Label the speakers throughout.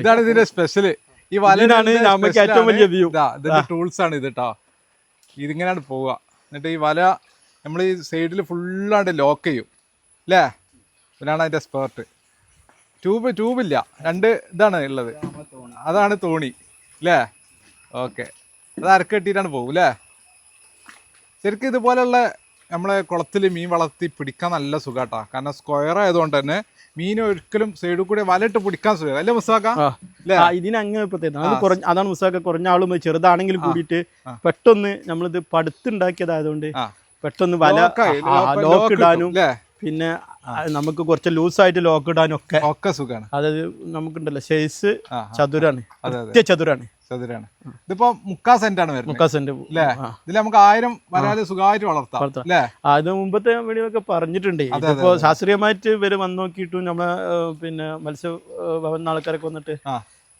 Speaker 1: ഇതാണ് ഇതിന്റെ സ്പെഷ്യൽ ഈ
Speaker 2: വലയാണ് നമുക്ക് ഏറ്റവും വലിയ വ്യൂ
Speaker 1: ഇതിന്റെ ടൂൾസ് ആണ് ഇത് കേട്ടോ ഇതിങ്ങനെയാണ് പോവുക. എന്നിട്ട് ഈ വല നമ്മൾ ഈ സൈഡിൽ ഫുള്ളാണ്ട് ലോക്ക് ചെയ്യും. അല്ലേ ഇതിനാണ് അതിന്റെ സ്പേർട്ട് ട്യൂബ് ട്യൂബില്ല രണ്ട് ഇതാണ് ഉള്ളത്. അതാണ് തോണി. അല്ലേ ഓക്കെ അത് അരക്കെട്ടിട്ടാണ് പോകും അല്ലേ ശരിക്കും ഇതുപോലെയുള്ള നമ്മളെ കുളത്തിൽ മീൻ വളർത്തി പിടിക്കാൻ നല്ല സുഖാട്ടാ. കാരണം സ്ക്വയർ ആയതുകൊണ്ട് തന്നെ മീൻ ഒരിക്കലും സൈഡിൽ കൂടെ വലയിട്ട് പിടിക്കാൻ സുഖം അല്ലേ മുസാക്ക
Speaker 2: ഇതിനങ്ങ് ഇതിന് അങ്ങനെ പ്രത്യേകത. അത് കുറഞ്ഞ അതാണ് മുസാക്ക കുറഞ്ഞ ആളും ചെറുതാണെങ്കിൽ കൂടിയിട്ട് പെട്ടെന്ന് നമ്മളിത് പടുത്തുണ്ടാക്കിയതായതുകൊണ്ട്. പെട്ടെന്ന് വല
Speaker 1: ലോക്ക്
Speaker 2: ഇടാനും? പിന്നെ നമുക്ക് കുറച്ച് ലൂസ് ആയിട്ട് ലോക്ക് ഇടാനും ഒക്കെ
Speaker 1: ഒക്കെ സുഖാണ്
Speaker 2: അതായത് നമുക്കുണ്ടല്ലോ സൈസ്. ചതുരാണ് ചതുരാണ്.
Speaker 1: ചതുരാണ്. ഇതിപ്പോ മുക്കാ സെന്റ് ആണ് വരുന്നത്.
Speaker 2: മുക്കാ സെന്റ്
Speaker 1: അല്ലേ ഇതിൽ നമുക്ക് ആയിരം വരാതെ സുഖമായിട്ട് വളർത്താം. അല്ലേ
Speaker 2: അത് മുമ്പത്തെ വീഡിയോക്കെ പറഞ്ഞിട്ടുണ്ട്. ഇതിപ്പോ ശാസ്ത്രീയമായിട്ട് ഇവർ വന്ന് നോക്കിയിട്ടും നമ്മളെ പിന്നെ മത്സ്യ ഏഹ്, ഭവൻ ആൾക്കാരൊക്കെ വന്നിട്ട്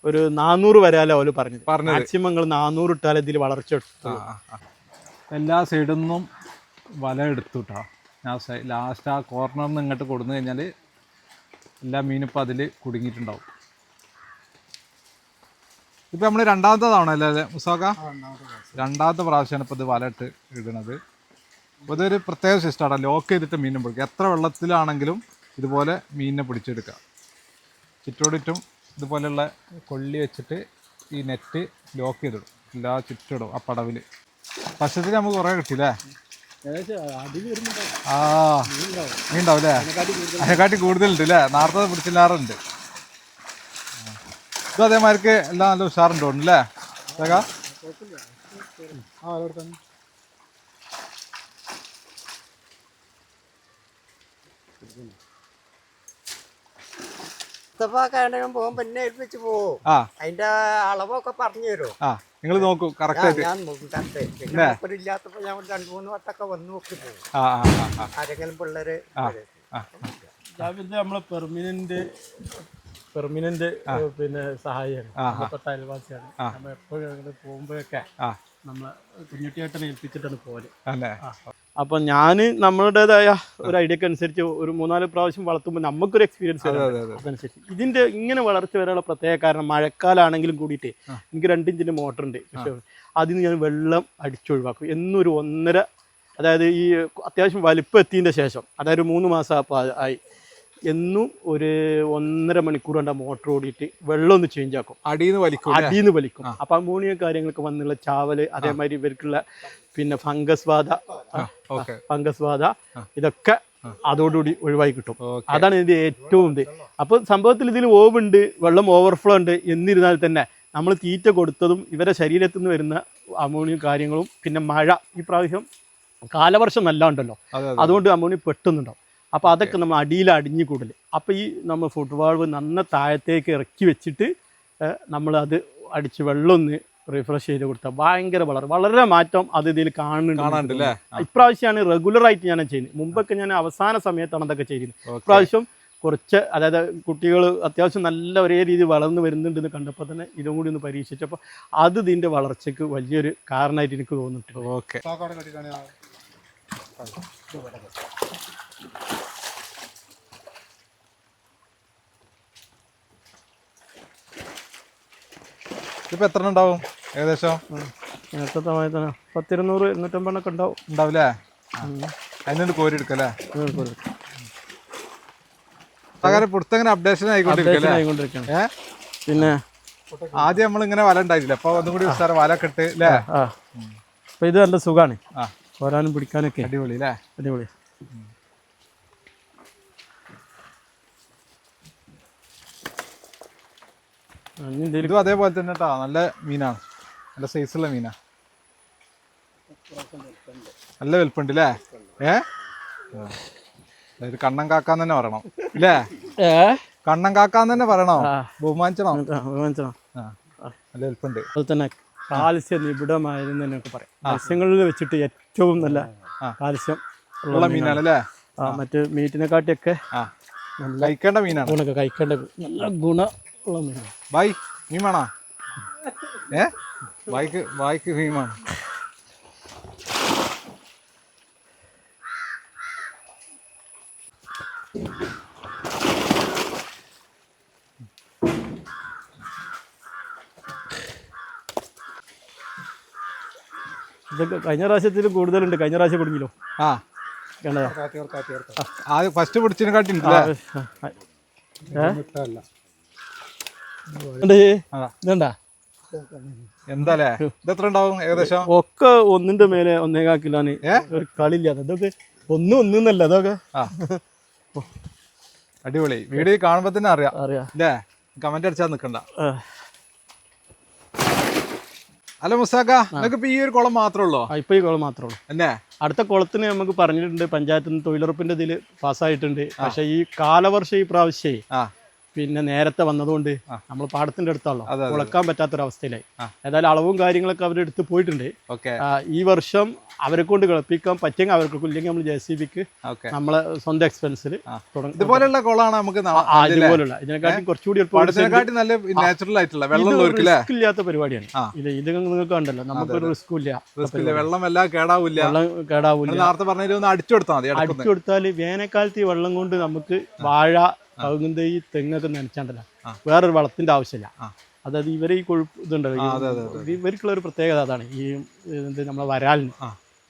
Speaker 2: ഒരു നാനൂറ് വരാലോ അവർ പറഞ്ഞു
Speaker 1: പറഞ്ഞത്.
Speaker 2: മാക്സിമം നിങ്ങൾ നാനൂറ് ഇട്ടാൽ ഇതിൽ വളർച്ച
Speaker 1: എല്ലാ സൈഡിൽ നിന്നും വല എടുത്തു കേട്ടോ ഞാൻ ലാസ്റ്റ് ആ കോർണറിൽ നിന്ന് ഇങ്ങോട്ട് കൊടുന്നു കഴിഞ്ഞാൽ എല്ലാ മീനും ഇപ്പം അതിൽ കുടുങ്ങിയിട്ടുണ്ടാവും. ഇപ്പം നമ്മൾ രണ്ടാമത്തെ തവണ അല്ലേ മുസാക്ക രണ്ടാമത്തെ പ്രാവശ്യമാണ് ഇപ്പൊ ഇത് വലയിട്ട് ഇടുന്നത്. അപ്പോൾ ഇതൊരു പ്രത്യേക സിസ്റ്റമാണ്. ലോക്ക് ചെയ്തിട്ട് മീനും പിടിക്കുക. എത്ര വെള്ളത്തിലാണെങ്കിലും ഇതുപോലെ മീനിനെ പിടിച്ചെടുക്കുക. ചുറ്റോടിറ്റും ഇതുപോലെയുള്ള കൊള്ളി വെച്ചിട്ട് ഈ നെറ്റ് ലോക്ക് ചെയ്തിടും. എല്ലാ ചുറ്റിടും ആ പടവിൽ പക്ഷത്തിൽ നമുക്ക് കുറേ കിട്ടിയില്ലേ? ആ മീൻ ഉണ്ടാവും. അല്ലേ? അതിനെക്കാട്ടി കൂടുതലുണ്ട് അല്ലേ? നേരത്തെ പിടിച്ചില്ലാറുണ്ട്. ഇത് അതേമാതിരിക്ക് എല്ലാം നല്ല ഉഷാറുണ്ട് തോന്നുന്നു അല്ലേ
Speaker 3: പോകുമ്പോ എന്നെ ഏൽപ്പിച്ച് അതിന്റെ അളവൊക്കെ പറഞ്ഞു തരും.
Speaker 1: ആ നിങ്ങൾ നോക്കൂ കറക്റ്റ്
Speaker 3: ഞാൻ നോക്കും കറക്റ്റ് പിന്നെ മൂപ്പരില്ലാത്തപ്പോ ഞാൻ രണ്ടു മൂന്ന് വട്ടമൊക്കെ വന്ന് ആരെങ്കിലും പിള്ളേര്
Speaker 2: ഇത് നമ്മളെ പെർമനന്റ് പെർമനന്റ് പിന്നെ സഹായിയാണ്. തൊട്ട അയൽവാസിയാണ്. നമ്മൾ എപ്പോഴും അങ്ങോട്ട് പോകുമ്പോഴൊക്കെ നമ്മളെ കുഞ്ഞുട്ടിയേട്ടനെ ഏൽപ്പിച്ചിട്ടാണ് പോലെ അപ്പൊ ഞാൻ നമ്മളുടേതായ ഒരു ഐഡിയക്ക് അനുസരിച്ച് ഒരു മൂന്നാൽ പ്രാവശ്യം വളർത്തുമ്പോൾ നമുക്കൊരു എക്സ്പീരിയൻസ്
Speaker 1: അതെ അതെ അതെ.
Speaker 2: അതനുസരിച്ച് ഇതിന്റെ ഇങ്ങനെ വളർച്ച വരാനുള്ള പ്രത്യേക കാരണം മഴക്കാലാണെങ്കിലും കൂടിയിട്ട് എനിക്ക് രണ്ടിഞ്ചിന്റെ മോട്ടർ ഉണ്ട് പക്ഷെ അതിൽ നിന്ന് ഞാൻ വെള്ളം അടിച്ചൊഴിവാക്കും. എന്നൊരു ഒന്നര അതായത് ഈ അത്യാവശ്യം വലിപ്പം എത്തിയതിന്റെ ശേഷം അതായത് മൂന്ന് മാസം അപ്പോൾ ആയി. എന്നും ഒരു ഒന്നര മണിക്കൂർ കണ്ട മോട്ടർ ഓടിയിട്ട് വെള്ളം ഒന്ന് ചേഞ്ച് ആക്കും.
Speaker 1: അടിയിൽ നിന്ന് വലിക്കും
Speaker 2: നിന്ന് വലിക്കും. അപ്പൊ അമോണിയ കാര്യങ്ങളൊക്കെ വന്നുള്ള ചാവൽ അതേമാതിരി ഇവർക്കുള്ള പിന്നെ ഫംഗസ് ബാധ ഫംഗസ് ബാധ ഇതൊക്കെ അതോടുകൂടി ഒഴിവായി കിട്ടും. അതാണ് ഇതിന്റെ ഏറ്റവും ഇത്. അപ്പൊ സംഭവത്തിൽ ഇതിൽ ഓവുണ്ട് വെള്ളം ഓവർഫ്ലോ ഉണ്ട് എന്നിരുന്നാൽ തന്നെ നമ്മൾ തീറ്റ കൊടുത്തതും ഇവരെ ശരീരത്തിൽ നിന്ന് വരുന്ന അമോണിയ കാര്യങ്ങളും പിന്നെ മഴ ഈ പ്രാവശ്യം കാലവർഷം നല്ല ഉണ്ടല്ലോ
Speaker 1: അതെ അതെ.
Speaker 2: അതുകൊണ്ട് അമോണിയ പെട്ടെന്നുണ്ടാവും. അപ്പോൾ അതൊക്കെ നമ്മൾ അടിയിൽ അടിഞ്ഞു കൂടൽ അപ്പോൾ ഈ നമ്മൾ ഫുട് വാൾവ് നന്ന താഴത്തേക്ക് ഇറക്കി വെച്ചിട്ട് നമ്മൾ അത് അടിച്ച് വെള്ളം ഒന്ന് റിഫ്രഷ് ചെയ്ത് കൊടുത്താൽ ഭയങ്കര വളരെ വളരെ മാറ്റം അത് ഇതിൽ കാണുന്നുണ്ട്. ഇപ്രാവശ്യമാണ് റെഗുലർ ആയിട്ട് ഞാൻ ചെയ്യുന്നത്. മുമ്പൊക്കെ ഞാൻ അവസാന സമയത്താണ് അതൊക്കെ ചെയ്യുന്നത് ഇപ്രാവശ്യം കുറച്ച് അതായത് കുട്ടികൾ അത്യാവശ്യം നല്ല ഒരേ രീതി വളർന്നു വരുന്നുണ്ടെന്ന് കണ്ടപ്പോൾ തന്നെ ഇതും കൂടി ഒന്ന് പരീക്ഷിച്ചപ്പോൾ അത് ഇതിന്റെ വളർച്ചയ്ക്ക് വലിയൊരു കാരണമായിട്ട് എനിക്ക് തോന്നിയിട്ടുണ്ട്.
Speaker 1: ഓക്കെ ഇതിപ്പോ എത്ര ഉണ്ടാവും? ഏകദേശം?
Speaker 2: നേരത്തെ സമയത്ത് തന്നെ പത്തിരുന്നൂറ് എണ്ണൂറ്റമ്പതൊക്കെ ഉണ്ടാവും.
Speaker 1: ഉണ്ടാവില്ലേ? അതിനൊരു കോരി എടുക്കല്ലേ? പകരം പുറത്തങ്ങനെ അപ്ഡേഷൻ ആയിക്കൊണ്ടിരിക്കല്ലേ
Speaker 2: ആയിക്കൊണ്ടിരിക്കുകയാണ്
Speaker 1: ഏ?
Speaker 2: പിന്നെ
Speaker 1: ആദ്യം നമ്മൾ ഇങ്ങനെ വല ഉണ്ടായില്ല അപ്പൊ ഒന്നും കൂടി സാറേ വല കിട്ട് അല്ലേ?
Speaker 2: ആ അപ്പോൾ ഇത് നല്ല
Speaker 1: സുഖാണ്.
Speaker 2: വരാനും പിടിക്കാനൊക്കെ.
Speaker 1: അടിപൊളി അല്ലേ?
Speaker 2: അടിപൊളി ഇനി ഇതിൽ
Speaker 1: ഇതും അതേപോലെ തന്നെ കേട്ടോ നല്ല മീനാണ്. നല്ല സൈസുള്ള മീനാ. നല്ല വലുപ്പുണ്ട് അല്ലേ ഏ? അതായത് ഇത് കണ്ണൻ കാക്കാൻ തന്നെ പറയണം.
Speaker 2: അല്ലേ
Speaker 1: കണ്ണൻ കാക്കാൻ തന്നെ പറയണോ? ബഹുമാനിച്ചണം? ബഹുമാനിച്ചണോ. നല്ല വലുപ്പുണ്ട്.
Speaker 2: അതുപോലെ തന്നെ കാൽസ്യം നിബിഡമായിരുന്നു എന്നൊക്കെ പറയാം. മത്സ്യങ്ങളിൽ വെച്ചിട്ട് ഏറ്റവും നല്ല. കാൽസ്യം
Speaker 1: ഉള്ള മീനാണ് അല്ലേ
Speaker 2: ആ മീറ്റിനെ മീറ്റിനെക്കാട്ടിയൊക്കെ
Speaker 1: കഴിക്കേണ്ട മീനാണ്.
Speaker 2: ഗുണമൊക്കെ കഴിക്കേണ്ട നല്ല ഗുണമുള്ള
Speaker 1: ബൈ ഭീമാണോ ഏ? ബൈക്ക് ബൈക്ക് ഭീമാണ്
Speaker 2: ഇതൊക്കെ കഴിഞ്ഞ പ്രാവശ്യത്തിൽ കൂടുതലുണ്ട്. കഴിഞ്ഞ പ്രാവശ്യം കുടുങ്ങിലോ?
Speaker 1: ആ.
Speaker 2: കണ്ടതാ?
Speaker 1: ആദ്യം ഫസ്റ്റ് പിടിച്ചതിനെക്കാട്ടി
Speaker 2: ഇതണ്ടാ?
Speaker 1: എന്താലേ? ഇതെത്ര ഉണ്ടാവും ഏകദേശം?
Speaker 2: ഒക്കെ ഒന്നിന്റെ മേലെ ഒന്നേകാ കിലോന്. ഒരു കളിയില്ലാത്ത. ഇതൊക്കെ ഒന്നും ഒന്നല്ല അതൊക്കെ
Speaker 1: അടിപൊളി. വീഡിയോ കാണുമ്പോ തന്നെ അറിയാം.
Speaker 2: അറിയാം.
Speaker 1: അല്ലേ കമന്റ് അടിച്ചാൽ നിക്കണ്ട. അല്ല മുസാക്ക നമുക്ക് ഇപ്പൊ ഈ ഒരു കുളം മാത്രമേ ഉള്ളൂ?
Speaker 2: ഇപ്പൊ ഈ കുളം മാത്രമേ ഉള്ളൂ.
Speaker 1: അല്ലേ?
Speaker 2: അടുത്ത കുളത്തിന് നമുക്ക് പറഞ്ഞിട്ടുണ്ട് പഞ്ചായത്തിന് തൊഴിലുറപ്പിന്റെ ഇതിൽ പാസ്സായിട്ടുണ്ട്. പക്ഷെ ഈ കാലവർഷം ഈ പ്രാവശ്യമേ പിന്നെ നേരത്തെ വന്നതുകൊണ്ട് നമ്മൾ പാടത്തിന്റെ അടുത്താണല്ലോ. കുളക്കാൻ പറ്റാത്തൊരവസ്ഥയിലായി. ഏതായാലും അളവും കാര്യങ്ങളൊക്കെ അവരെടുത്ത് പോയിട്ടുണ്ട്.
Speaker 1: ഓക്കെ.
Speaker 2: ഈ വർഷം അവരെ കൊണ്ട് കളിപ്പിക്കാൻ പറ്റിയെങ്കിൽ അവർക്ക് ഇല്ലെങ്കിൽ നമ്മൾ ജെ സി ബിക്ക് നമ്മളെ സ്വന്തം എക്സ്പെൻസിൽ തുടങ്ങും.
Speaker 1: ഇതുപോലെയുള്ള കുളമാണ് നമുക്ക്
Speaker 2: ഇതുപോലുള്ള ഇതിനെക്കാട്ടും കുറച്ചുകൂടി
Speaker 1: നല്ല നാച്ചുറൽ ആയിട്ടുള്ള വെള്ളം
Speaker 2: റിസ്ക് ഇല്ലാത്ത പരിപാടിയാണ്. ഇത് ഇത് നിങ്ങൾക്ക് കണ്ടല്ലോ. നമുക്കൊരു
Speaker 1: റിസ്ക് ഇല്ല. വെള്ളം എല്ലാം കേടാവില്ല.
Speaker 2: വെള്ളം
Speaker 1: കേടാവില്ല. നേരത്തെ പറഞ്ഞാൽ അടിച്ചു കൊടുത്താൽ മതി.
Speaker 2: അടിച്ചു കൊടുത്താൽ വേനൽക്കാലത്ത് ഈ വെള്ളം കൊണ്ട് നമുക്ക് വാഴ കവുങ്ങുന്ന ഈ തെങ്ങൊക്കെ നനച്ചാണ്ടല്ല. വേറൊരു വളത്തിന്റെ ആവശ്യമില്ല. അതായത് ഇവരെ ഈ കൊഴുപ്പ് ഇതുണ്ടല്ലോ ഇവർക്കുള്ള ഒരു പ്രത്യേകത അതാണ്. ഈ എന്ത് നമ്മളെ വരാലിന്.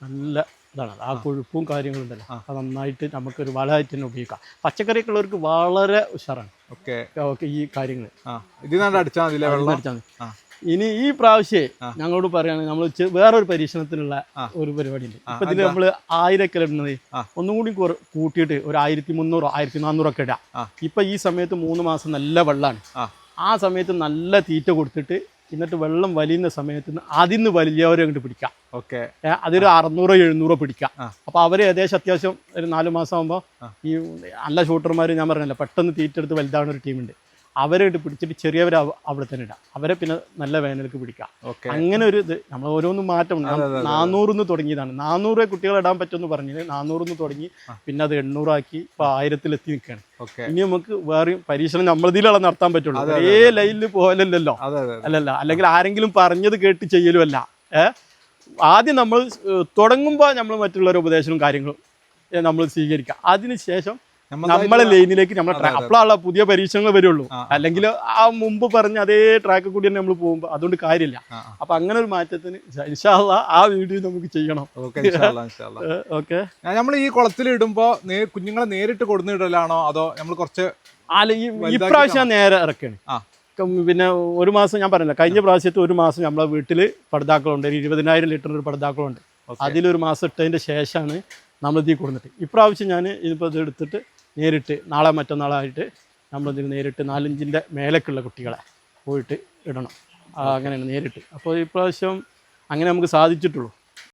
Speaker 2: നല്ല ഇതാണ്. ആ കൊഴുപ്പും കാര്യങ്ങളും ഉണ്ടല്ലോ. അത് നന്നായിട്ട് നമുക്കൊരു വളമായിട്ട് തന്നെ ഉപയോഗിക്കാം. പച്ചക്കറിയൊക്കെ ഉള്ളവർക്ക് വളരെ ഉഷാറാണ്.
Speaker 1: ഓക്കെ.
Speaker 2: ഓക്കെ ഈ കാര്യങ്ങൾ
Speaker 1: അടിച്ചാൽ മതി
Speaker 2: ഇനി ഈ പ്രാവശ്യം ഞങ്ങളോട് പറയാണ് നമ്മൾ വേറൊരു പരീക്ഷണത്തിനുള്ള ഒരു പരിപാടി ഉണ്ട് ഇപ്പൊ ഇതിൽ നമ്മൾ ആയിരക്കൽ ഇടുന്നത്. ഒന്നും കൂടി കൂട്ടിയിട്ട് ഒരു ആയിരത്തി മുന്നൂറോ ആയിരത്തി നാന്നൂറൊക്കെ ഇടാം. ഇപ്പൊ ഈ സമയത്ത് മൂന്ന് മാസം നല്ല വെള്ളമാണ്
Speaker 1: ആ.
Speaker 2: സമയത്ത് നല്ല തീറ്റ കൊടുത്തിട്ട് എന്നിട്ട് വെള്ളം വലിയുന്ന സമയത്ത് അതിൽ നിന്ന് വലിയവരെ അങ്ങോട്ട് പിടിക്കാം.
Speaker 1: ഓക്കെ.
Speaker 2: അതൊരു അറുന്നൂറോ എഴുന്നൂറോ പിടിക്കാം. അപ്പൊ അവർ ഏകദേശം അത്യാവശ്യം ഒരു നാലു മാസം ആകുമ്പോൾ ഈ നല്ല ഷൂട്ടർമാർ ഞാൻ പറഞ്ഞല്ലോ പെട്ടെന്ന് തീറ്റെടുത്ത് വലുതാവുന്ന ഒരു ടീമുണ്ട്. അവരെ ഇട്ട് പിടിച്ചിട്ട് ചെറിയവരെ അവ- അവിടെ തന്നെ ഇടാം. അവരെ പിന്നെ നല്ല വേനൽക്ക് പിടിക്കാം. അങ്ങനെ ഒരു ഇത് നമ്മൾ ഓരോന്നും മാറ്റം നാനൂറിന്ന് തുടങ്ങിയതാണ്. നാനൂറ് കുട്ടികൾ ഇടാൻ പറ്റുമെന്ന് പറഞ്ഞത് നാനൂറിന്ന് തുടങ്ങി പിന്നെ അത് എണ്ണൂറാക്കി ഇപ്പൊ ആയിരത്തിലെത്തി നിൽക്കുകയാണ്. ഇനി നമുക്ക് വേറെ പരീക്ഷണം നമ്മളതിലുള്ള നടത്താൻ പറ്റുള്ളൂ. ഒരേ ലൈനിൽ പോകലല്ലോ അല്ലല്ല അല്ലെങ്കിൽ ആരെങ്കിലും പറഞ്ഞത് കേട്ട് ചെയ്യലുമല്ല ഏഹ് ആദ്യം നമ്മൾ തുടങ്ങുമ്പോൾ നമ്മൾ മറ്റുള്ളവരുടെ ഉപദേശവും കാര്യങ്ങളും നമ്മൾ സ്വീകരിക്കുക അതിനുശേഷം നമ്മളെ ലൈനിലേക്ക് നമ്മളെ അപ്പോഴാണ് പുതിയ പരീക്ഷണങ്ങൾ വരുള്ളൂ. അല്ലെങ്കിൽ ആ മുമ്പ് പറഞ്ഞ അതേ ട്രാക്ക് കൂടി തന്നെ നമ്മൾ പോകുമ്പോൾ അതുകൊണ്ട് കാര്യമില്ല. അപ്പൊ അങ്ങനെ ഒരു മാറ്റത്തിന് ഇൻഷാല്ല ആ വീഡിയോ നമുക്ക് ചെയ്യണം.
Speaker 1: ഓക്കെ നമ്മൾ ഈ കുളത്തിൽ ഇടുമ്പോ കുഞ്ഞുങ്ങളെ നേരിട്ട് കൊടുന്നിടലാണോ? അതോ നമ്മൾ കുറച്ച്
Speaker 2: അല്ല ഈ ഇപ്രാവശ്യം നേരെ ഇറക്കാണ്. പിന്നെ ഒരു മാസം ഞാൻ പറഞ്ഞില്ല കഴിഞ്ഞ പ്രാവശ്യത്തെ ഒരു മാസം നമ്മളെ വീട്ടിൽ പടുതാക്കളുണ്ട് ഒരു ഇരുപതിനായിരം ലിറ്റർ ഒരു പടുതാക്കളുണ്ട് അതിലൊരു മാസം ഇട്ടതിന്റെ ശേഷമാണ് നമ്മൾ ഇതിൽ കൊടുത്തിട്ട് ഇപ്രാവശ്യം ഞാൻ ഇതിപ്പോൾ ഇത് എടുത്തിട്ട് നേരിട്ട് നാളെ മറ്റന്നാളായിട്ട് നമ്മളിതിന് നേരിട്ട് നാലഞ്ചിന്റെ മേലേക്കുള്ള കുട്ടികളെ പോയിട്ട് ഇടണം. അങ്ങനെയാണ് നേരിട്ട്. അപ്പോൾ ഇപ്രാവശ്യം അങ്ങനെ നമുക്ക് സാധിച്ചിട്ടുള്ളൂ.